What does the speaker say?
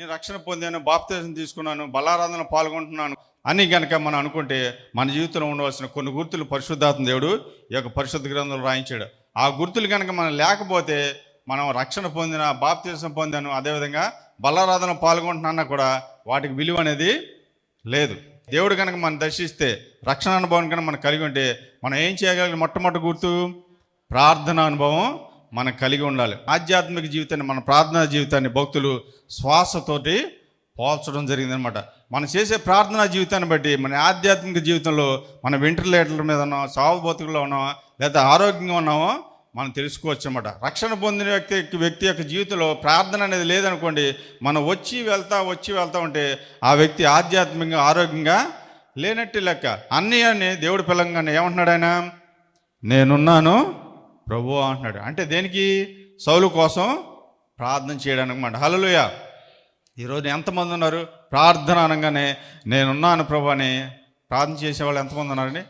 నేను రక్షణ పొందాను బాప్తీసం తీసుకున్నాను బలారాధన పాల్గొంటున్నాను అని గనక మనం అనుకుంటే మన జీవితంలో ఉండవలసిన కొన్ని గుర్తులు పరిశుద్ధాత్మ దేవుడు ఈ యొక్క పరిశుద్ధ గ్రంథంలో రాయించాడు. ఆ గుర్తులు కనుక మనం లేకపోతే మనం రక్షణ పొందిన బాప్తీసం పొందాను అదేవిధంగా బలారాధన పాల్గొంటున్నా కూడా వాటికి విలువ అనేది లేదు. దేవుడు కనుక మనం దర్శిస్తే రక్షణ అనుభవం కనుక మనం కలిగి ఉంటే మనం ఏం చేయగలిగిన మొట్టమొదటి గుర్తు ప్రార్థన అనుభవం. మనం కలిగి ఉండాలి. ఆధ్యాత్మిక జీవితాన్ని మన ప్రార్థనా జీవితాన్ని భక్తులు శ్వాసతోటి పోల్చడం జరిగిందనమాట. మనం చేసే ప్రార్థనా జీవితాన్ని బట్టి మన ఆధ్యాత్మిక జీవితంలో మన వెంటిలేటర్ల మీద ఉన్నాం సాగు బతుకుల్లో ఉన్నామా లేదా ఆరోగ్యంగా ఉన్నామో మనం తెలుసుకోవచ్చు అనమాట రక్షణ పొందిన వ్యక్తి వ్యక్తి యొక్క జీవితంలో ప్రార్థన అనేది లేదనుకోండి మనం వచ్చి వెళ్తా వచ్చి వెళ్తా ఉంటే ఆ వ్యక్తి ఆధ్యాత్మికంగా ఆరోగ్యంగా లేనట్టు లెక్క. అన్నీ అని దేవుడి పిల్లంగానే ఏమంటున్నాడు ఆయన? నేనున్నాను ప్రభు అంటున్నాడు. అంటే దేనికి? సౌలు కోసం ప్రార్థన చేయడానికి అన్నమాట. హలోయ ఈరోజు ఎంతమంది ఉన్నారు? ప్రార్థన అనగానే నేనున్నాను ప్రభు అని ప్రార్థన చేసే వాళ్ళు ఎంతమంది ఉన్నారండి?